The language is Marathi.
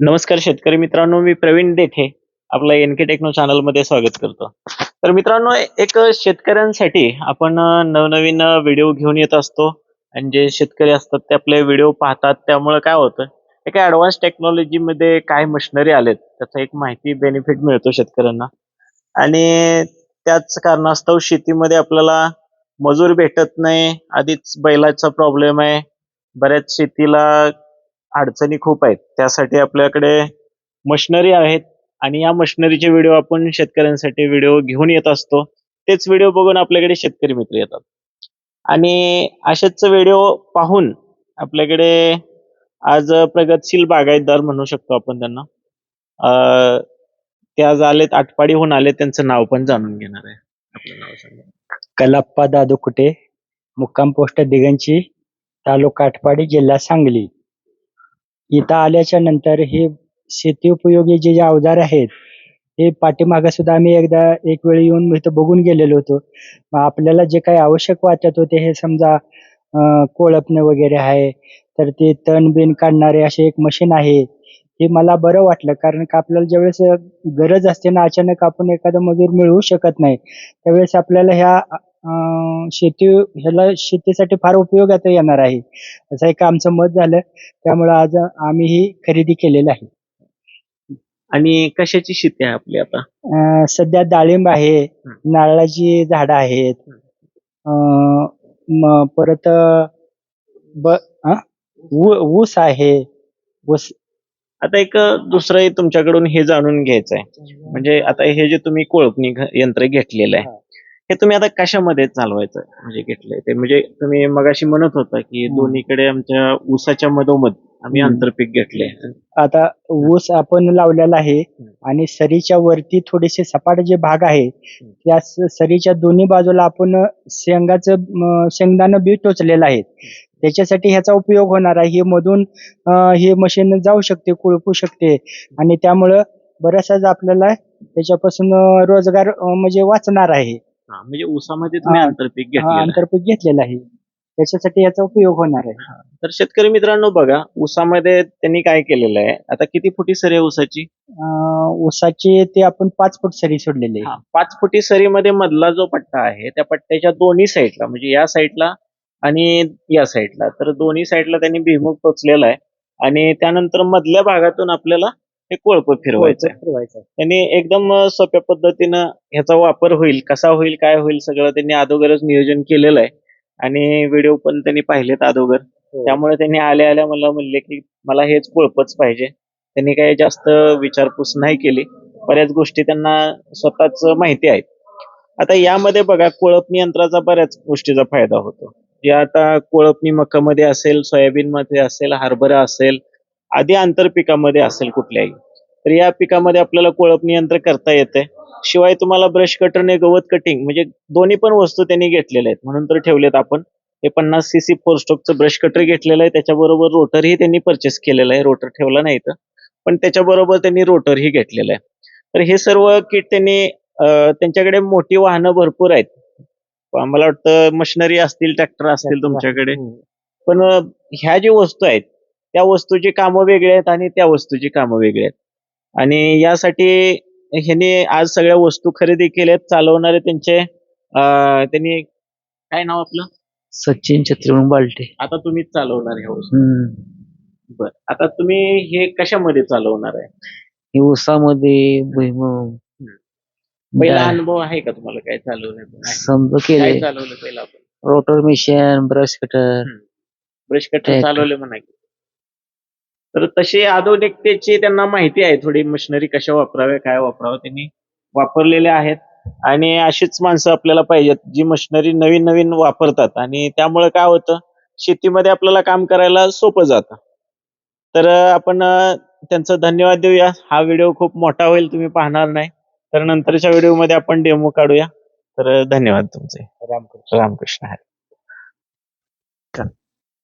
नमस्कार शेतकरी मित्रांनो मी प्रवीण देठे आपला एन के टेक्नो चॅनलमध्ये स्वागत करतो. तर मित्रांनो एक शेतकऱ्यांसाठी आपण नवनवीन व्हिडिओ घेऊन येत असतो. आणि जे शेतकरी असतात ते आपले व्हिडिओ पाहतात. त्यामुळे काय होतं एका ऍडव्हान्स टेक्नॉलॉजी मध्ये काय मशिनरी आलेत त्याचा एक माहिती बेनिफिट मिळतो शेतकऱ्यांना. आणि त्याच कारणास्तव शेतीमध्ये आपल्याला मजूर भेटत नाही. आधीच बैलाचा प्रॉब्लेम आहे. बऱ्याच शेतीला अडचणी खूप आहेत. त्यासाठी आपल्याकडे मशनरी आहेत आणि या मशनरीचे व्हिडिओ आपण शेतकऱ्यांसाठी व्हिडिओ घेऊन येत असतो. तेच व्हिडिओ बघून आपल्याकडे शेतकरी मित्र येतात. आणि असेच व्हिडिओ पाहून आपल्याकडे आज प्रगतशील बागायतदार म्हणू शकतो आपण त्यांना. ते आज आलेत आटपाडीहून आले त्यांचं नाव पण जाणून घेणार आहे. आपलं नाव सांगा. कलाप्पा दादू कुटे मुक्काम पोस्ट दिगंची तालुका आटपाडी जिल्हा सांगली. इथं आल्याच्यानंतर हे शेती उपयोगी जे जे अवजार आहेत हे पाठीमागे सुद्धा आम्ही एकदा एक वेळ येऊन इथं बघून गेलेलो होतो. मग आपल्याला जे काही आवश्यक वाटत होते हे समजा अं, कोळपणे वगैरे आहे तर ते तण बिन काढणारे असे एक मशीन आहे हे मला बरं वाटलं. कारण का आपल्याला ज्यावेळेस गरज असते ना अचानक आपण एखादा मजूर मिळवू शकत नाही त्यावेळेस आपल्याला ह्या शेती ह्याला शेतीसाठी फार उपयोगात येणार आहे. असं एक आमचं मत झालं. त्यामुळे आज आम्ही ही खरेदी केलेली आहे. आणि कशाची शेती आहे आपली आता? अं, सध्या डाळिंब आहे नारळाची झाडं आहेत. अं, म- परत अं, ब अं? ऊ- ऊस आहे. ऊस आता एक दुसरं तुमच्याकडून हे जाणून घ्यायचं आहे म्हणजे आता हे जे तुम्ही कोळपणी घ- यंत्र घेतलेलं आहे. हा. तुम्ही आता कशामध्ये चालवायचं? म्हणजे घेतलंय ते. म्हणजे तुम्ही मगाशी म्हणत होता की. दोन्हीकडे आमच्या ऊसाच्या मधोमध आम्ही. आंतरपीक घेतले. आता ऊस आपण लावलेला आहे आणि सरीच्या वरती थोडेसे सपाट जे भाग आहे त्या सरीच्या दोन्ही बाजूला आपण शेंगाचं शेंगदाणं बी टोचलेलं आहे त्याच्यासाठी ह्याचा उपयोग होणार आहे. हे मधून हे मशीन जाऊ शकते कुळपू शकते आणि त्यामुळं बराचसाच आपल्याला त्याच्यापासून रोजगार म्हणजे वाचणार आहे. हा, म्हणजे ऊसामध्ये तुम्ही हा. आंतरपीक हा, घेतले आंतरपीक घेतलेलं आहे. त्याच्यासाठी याचा उपयोग होणार आहे. तर शेतकरी मित्रांनो बघा ऊसामध्ये त्यांनी काय केलेलं आहे? आता किती फुटी सरी आहे ऊसाची? अं, ऊसाची ते आपण पाच फूट सरी सोडलेली आहे पाच फुटी सरीमध्ये मधला जो पट्टा आहे त्या पट्ट्याच्या दोन्ही साईडला म्हणजे या साईडला आणि या साईडला तर दोन्ही साईडला त्यांनी भिमुख टोचलेला आहे. आणि त्यानंतर मधल्या भागातून आपल्याला हे कोळप फिरवायचं. फिरवायचं. त्यांनी एकदम सोप्या पद्धतीनं ह्याचा वापर होईल कसा होईल काय होईल सगळं त्यांनी अगोदरच नियोजन केलेलं आहे. आणि व्हिडिओ पण त्यांनी पाहिलेत अगोदर त्यामुळे त्यांनी आल्या आल्या मला म्हणले की मला हेच कोळपच पाहिजे. त्यांनी काही जास्त विचारपूस नाही केली. बऱ्याच गोष्टी त्यांना स्वतःच माहिती आहेत. आता यामध्ये बघा कोळपणी यंत्राचा बऱ्याच गोष्टीचा फायदा होतो. जे आता कोळपणी मकामध्ये असेल सोयाबीन मध्ये असेल हरभरा असेल आधी आंतरपिकामध्ये असेल कुठल्याही. तर या पिकामध्ये आपल्याला कोळपणी यंत्र करता येते शिवाय तुम्हाला ब्रश कटरने गवत कटिंग म्हणजे दोन्ही पण वस्तू त्यांनी घेतलेल्या आहेत. म्हणून तर ठेवलेत आपण. हे पन्नास सी सी फोर स्टॉकचं ब्रश कटर घेतलेलं आहे. त्याच्याबरोबर रोटरही त्यांनी परचेस केलेलं आहे. रोटर ठेवला नाही इथं पण त्याच्याबरोबर त्यांनी रोटरही घेतलेलं आहे. तर हे सर्व किट त्यांनी त्यांच्याकडे मोठी वाहनं भरपूर आहेत. मला वाटतं मशिनरी असतील ट्रॅक्टर असतील तुमच्याकडे. पण ह्या ज्या वस्तू आहेत त्या वस्तूची कामं वेगळी आहेत आणि त्या वस्तूची कामं वेगळी आहेत. आणि यासाठी ह्यांनी आज सगळ्या वस्तू खरेदी केल्यात चालवणारे त्यांचे अं, त्यांनी काय नाव आपलं? सचिन छत्रीवरून बालटे. आता तुम्हीच चालवणार ह्या वस्तू. बर. आता तुम्ही हे कशामध्ये चालवणार आहे? ऊसामध्ये भुईमूग. पहिला डाळ. अनुभव आहे का तुम्हाला काय चालवण्याचा? समजा काय केले चालवलं पहिला आपण? रोटर मिशन ब्रश कटर. Brush cutter. चालवले म्हणा की. तर तशी आधुनिकतेची त्यांना माहिती आहे थोडी मशिनरी कशा वापराव्या काय वापरावं त्यांनी वापरलेले आहेत. आणि अशीच माणसं आपल्याला पाहिजेत जी मशिनरी नवीन नवीन वापरतात. आणि त्यामुळे काय होतं शेतीमध्ये आपल्याला काम करायला सोपं जातं. तर आपण त्यांचं धन्यवाद देऊया. हा व्हिडिओ खूप मोठा होईल तुम्ही पाहणार नाही. तर नंतरच्या व्हिडिओमध्ये आपण डेमो काढूया. तर धन्यवाद तुमचे. रामकृष्ण. रामकृष्ण. हरी